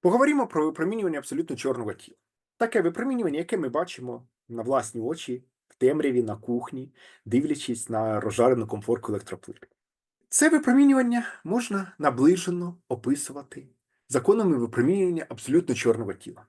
Поговоримо про випромінювання абсолютно чорного тіла. Таке випромінювання, яке ми бачимо на власні очі в темряві на кухні, дивлячись на розжарену комфорку електроплити. Це випромінювання можна наближено описувати законами випромінювання абсолютно чорного тіла.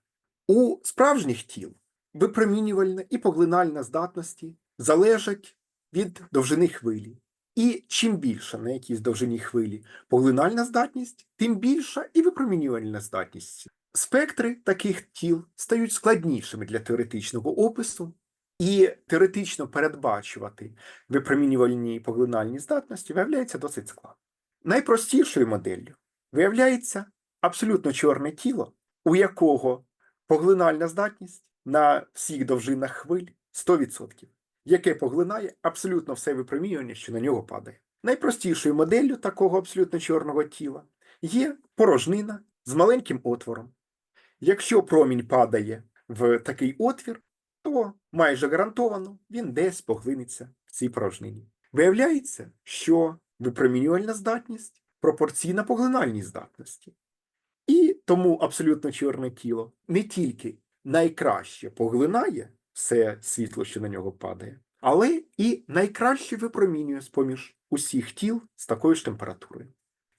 У справжніх тіл випромінювальна і поглинальна здатності залежать від довжини хвилі. І чим більша на якійсь довжині хвилі поглинальна здатність, тим більша і випромінювальна здатність. Спектри таких тіл стають складнішими для теоретичного опису, і теоретично передбачувати випромінювальні і поглинальні здатності виявляється досить складно. Найпростішою моделлю виявляється абсолютно чорне тіло, у якого поглинальна здатність на всіх довжинах хвиль 100%, яке поглинає абсолютно все випромінювання, що на нього падає. Найпростішою моделлю такого абсолютно чорного тіла є порожнина з маленьким отвором. Якщо промінь падає в такий отвір, то майже гарантовано він десь поглинеться в цій порожнині. Виявляється, що випромінювальна здатність пропорційна поглинальній здатності. І тому абсолютно чорне тіло не тільки найкраще поглинає все світло, що на нього падає, але і найкраще випромінює з-поміж усіх тіл з такою ж температурою.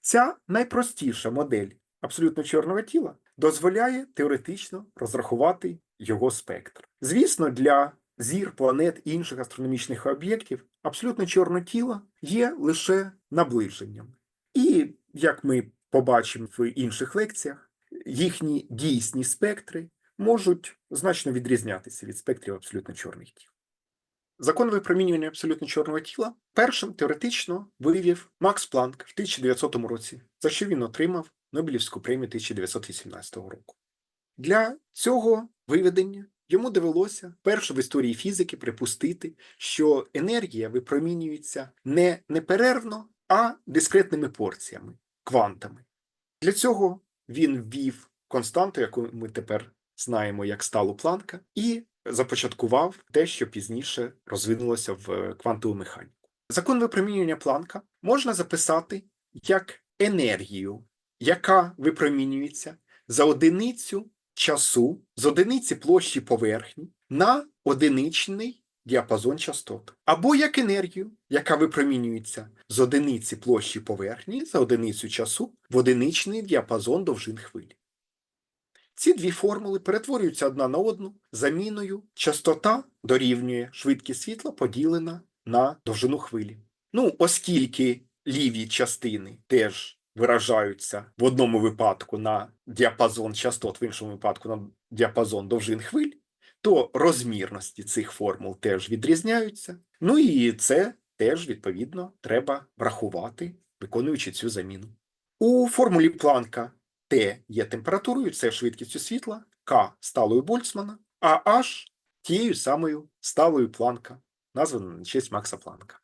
Ця найпростіша модель абсолютно чорного тіла дозволяє теоретично розрахувати його спектр. Звісно, для зір, планет і інших астрономічних об'єктів абсолютно чорне тіло є лише наближенням. І, як ми побачимо в інших лекціях, їхні дійсні спектри можуть значно відрізнятися від спектрів абсолютно чорних тіл. Закон випромінювання абсолютно чорного тіла першим теоретично вивів Макс Планк в 1900 році, за що він отримав Нобелівську премію 1918 року. Для цього виведення йому довелося перше в історії фізики припустити, що енергія випромінюється не неперервно, а дискретними порціями, квантами. Для цього він ввів константу, яку ми тепер знаємо як сталу Планка, і започаткував те, що пізніше розвинулося в квантову механіку. Закон випромінювання Планка можна записати як енергію, яка випромінюється за одиницю часу з одиниці площі поверхні на одиничний діапазон частот, або як енергію, яка випромінюється з одиниці площі поверхні за одиницю часу в одиничний діапазон довжин хвилі. Ці дві формули перетворюються одна на одну заміною частота дорівнює швидкість світла поділена на довжину хвилі. Ну, оскільки ліві частини теж виражаються в одному випадку на діапазон частот, в іншому випадку на діапазон довжин хвиль, то розмірності цих формул теж відрізняються. Ну і це теж, відповідно, треба врахувати, виконуючи цю заміну. У формулі Планка Т є температурою, це швидкістю світла, К сталою Больцмана, а H тією самою сталою Планка, названа на честь Макса Планка.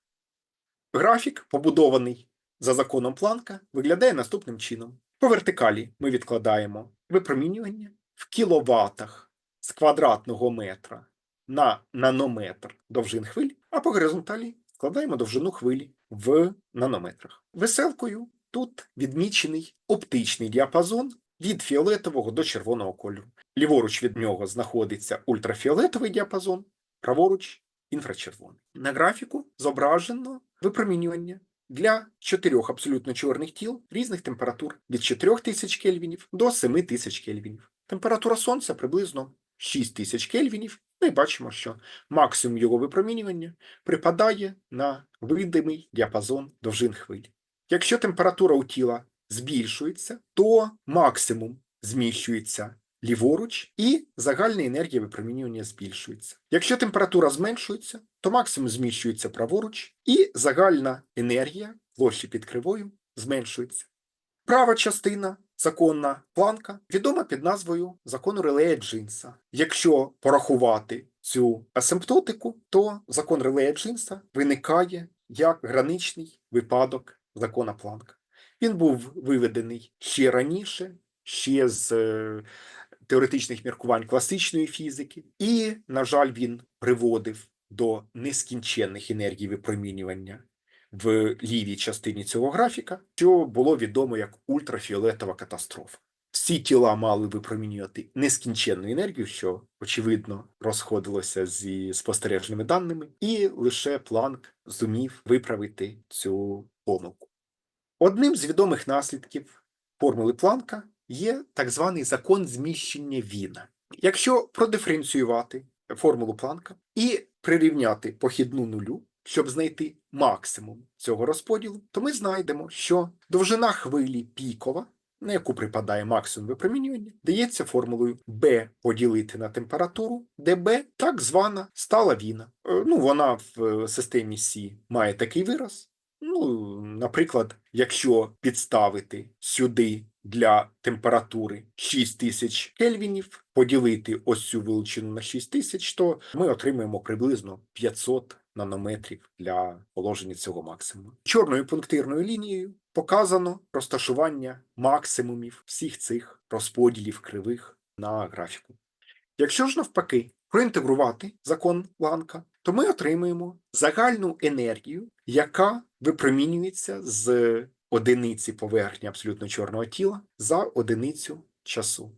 Графік, побудований за законом Планка, виглядає наступним чином. По вертикалі ми відкладаємо випромінювання в кіловатах з квадратного метра на нанометр довжин хвиль, а по горизонталі складаємо довжину хвилі в нанометрах. Веселкою тут відмічений оптичний діапазон від фіолетового до червоного кольору. Ліворуч від нього знаходиться ультрафіолетовий діапазон, праворуч інфрачервоний. На графіку зображено випромінювання для чотирьох абсолютно чорних тіл різних температур від 4000 кельвінів до 7000 кельвінів. Температура Сонця приблизно 6000 кельвінів. Ми бачимо, що максимум його випромінювання припадає на видимий діапазон довжин хвиль. Якщо температура у тіла збільшується, то максимум зміщується ліворуч і загальна енергія випромінювання збільшується. Якщо температура зменшується, то максимум зміщується праворуч і загальна енергія площі під кривою зменшується. Права частина законна планка відома під назвою закону релея Джинса. Якщо порахувати цю асимптотику, то закон релея Джинса виникає як граничний випадок закона Планка. Він був виведений ще раніше, ще з е, теоретичних міркувань класичної фізики, і, на жаль, він приводив до нескінченних енергій випромінювання в лівій частині цього графіка, що було відомо як ультрафіолетова катастрофа. Всі тіла мали випромінювати нескінченну енергію, що очевидно розходилося зі спостережними даними, і лише Планк зумів виправити цю помилку. Одним з відомих наслідків формули Планка є так званий закон зміщення Віна. Якщо продиференціювати формулу Планка і прирівняти похідну нулю, щоб знайти максимум цього розподілу, то ми знайдемо, що довжина хвилі пікова, на яку припадає максимум випромінювання, дається формулою B поділити на температуру, де B так звана стала віна. Е, Ну, вона в е, системі С має такий вираз. Ну, наприклад, якщо підставити сюди для температури 6000 кельвінів, поділити ось цю величину на 6000, то ми отримаємо приблизно 500 нанометрів для положення цього максимуму. Чорною пунктирною лінією показано розташування максимумів всіх цих розподілів кривих на графіку. Якщо ж навпаки проінтегрувати закон Планка, то ми отримаємо загальну енергію, яка випромінюється з одиниці поверхні абсолютно чорного тіла за одиницю часу.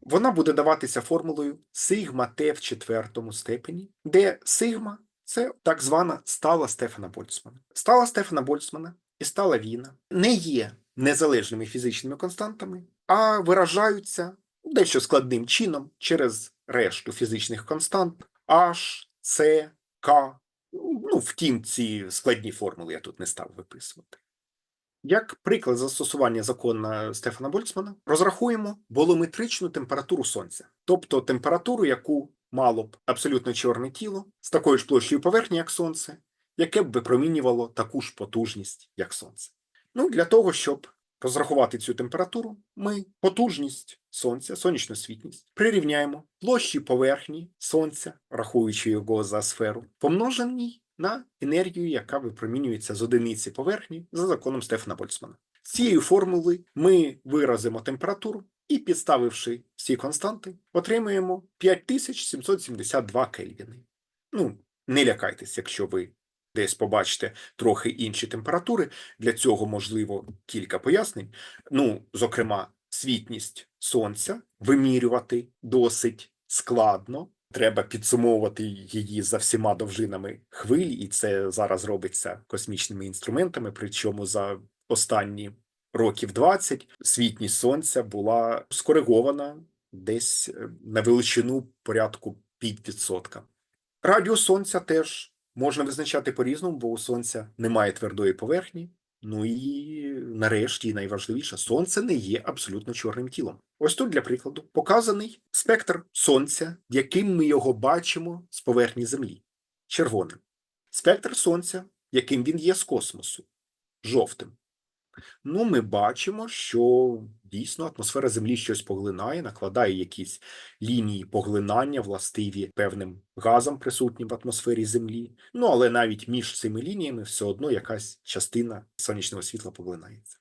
Вона буде даватися формулою сигма Т в четвертому степені, де сигма це так звана стала Стефана Больцмана. Стала Стефана Больцмана і стала Віна не є незалежними фізичними константами, а виражаються дещо складним чином через решту фізичних констант H, C, K. Ну, втім, ці складні формули я тут не став виписувати. Як приклад застосування закону Стефана Больцмана, розрахуємо волометричну температуру Сонця, тобто температуру, яку мало б абсолютно чорне тіло з такою ж площею поверхні, як Сонце, яке б випромінювало таку ж потужність, як Сонце. Ну, для того, щоб розрахувати цю температуру, ми потужність Сонця, сонячну світність, прирівняємо площі поверхні Сонця, рахуючи його за сферу, помноженій на енергію, яка випромінюється з одиниці поверхні за законом Стефана Больцмана. З цією формулою ми виразимо температуру і, підставивши всі константи, отримаємо 5772 кельвіни. Ну, не лякайтесь, якщо ви десь побачите трохи інші температури. Для цього можливо кілька пояснень. Ну, зокрема, світність сонця вимірювати досить складно. Треба підсумовувати її за всіма довжинами хвилі, і це зараз робиться космічними інструментами. Причому за останні років 20 світність сонця була скоригована десь е, на величину порядку під відсотка. Радіус сонця теж можна визначати по-різному, бо у сонця немає твердої поверхні. Ну і нарешті, найважливіше, сонце не є абсолютно чорним тілом. Ось тут, для прикладу, показаний спектр сонця, яким ми його бачимо з поверхні Землі червоним. Спектр сонця, яким він є з космосу жовтим. Ну, ми бачимо, що дійсно атмосфера Землі щось поглинає, накладає якісь лінії поглинання, властиві певним газам, присутнім в атмосфері Землі. Ну, але навіть між цими лініями все одно якась частина сонячного світла поглинається.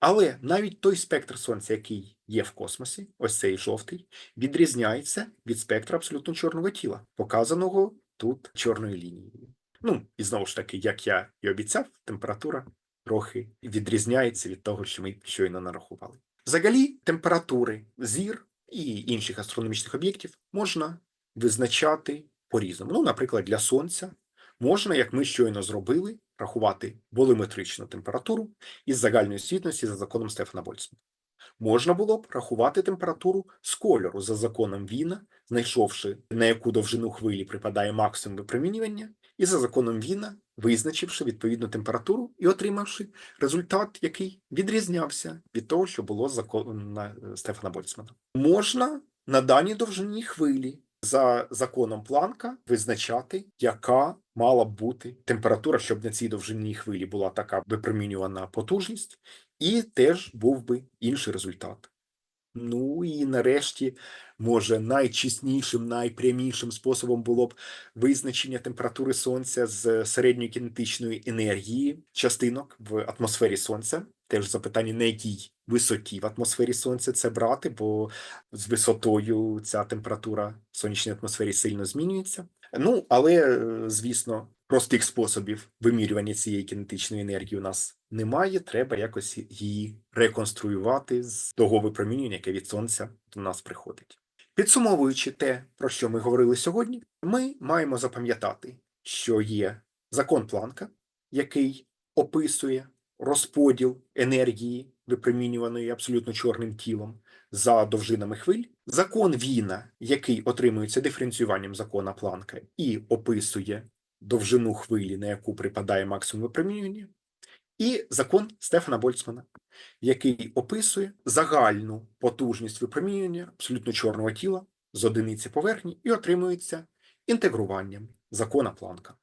Але навіть той спектр сонця, який є в космосі, ось цей жовтий, відрізняється від спектра абсолютно чорного тіла, показаного тут чорною лінією. Ну, і знову ж таки, як я і обіцяв, температура трохи відрізняється від того, що ми щойно нарахували. Взагалі, температури зір і інших астрономічних об'єктів можна визначати по-різному. Ну, наприклад, для Сонця можна, як ми щойно зробили, рахувати волюметричну температуру із загальної світності за законом Стефана Больцмана. Можна було б рахувати температуру з кольору за законом Віна, знайшовши на яку довжину хвилі припадає максимум випромінювання, і за законом Віна, визначивши відповідну температуру і отримавши результат, який відрізнявся від того, що було з законом Стефана Больцмана. Можна на даній довжині хвилі за законом Планка визначати, яка мала б бути температура, щоб на цій довжині хвилі була така випромінювана потужність, і теж був би інший результат. Ну і нарешті, може, найчеснішим, найпрямішим способом було б визначення температури сонця з середньої кінетичної енергії частинок в атмосфері сонця. Теж запитання, на якій висоті в атмосфері сонця це брати, бо з висотою ця температура в сонячній атмосфері сильно змінюється. Ну, але, е, звісно, простих способів вимірювання цієї кінетичної енергії у нас немає. Треба якось її реконструювати з того випромінювання, яке від сонця до нас приходить. Підсумовуючи те, про що ми говорили сьогодні, ми маємо запам'ятати, що є закон Планка, який описує розподіл енергії, випромінюваної абсолютно чорним тілом, за довжинами хвиль, закон Віна, який отримується диференціюванням закона Планка і описує довжину хвилі, на яку припадає максимум випромінювання, і закон Стефана Больцмана, який описує загальну потужність випромінювання абсолютно чорного тіла з одиниці поверхні і отримується інтегруванням закона Планка.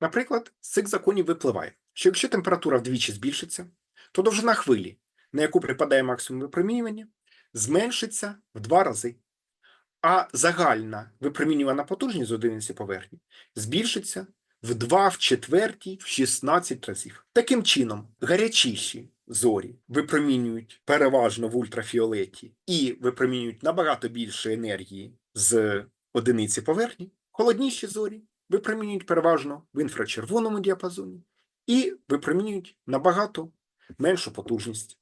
Наприклад, з цих законів випливає, що якщо температура вдвічі збільшиться, то довжина хвилі, на яку припадає максимум випромінювання, зменшиться в два рази, а загальна випромінювана потужність з одиниці поверхні збільшиться в 2, в четвертій, в 16 разів. Таким чином, гарячіші зорі випромінюють переважно в ультрафіолеті і випромінюють набагато більше енергії з одиниці поверхні, холодніші зорі випромінюють переважно в інфрачервоному діапазоні і випромінюють набагато меншу потужність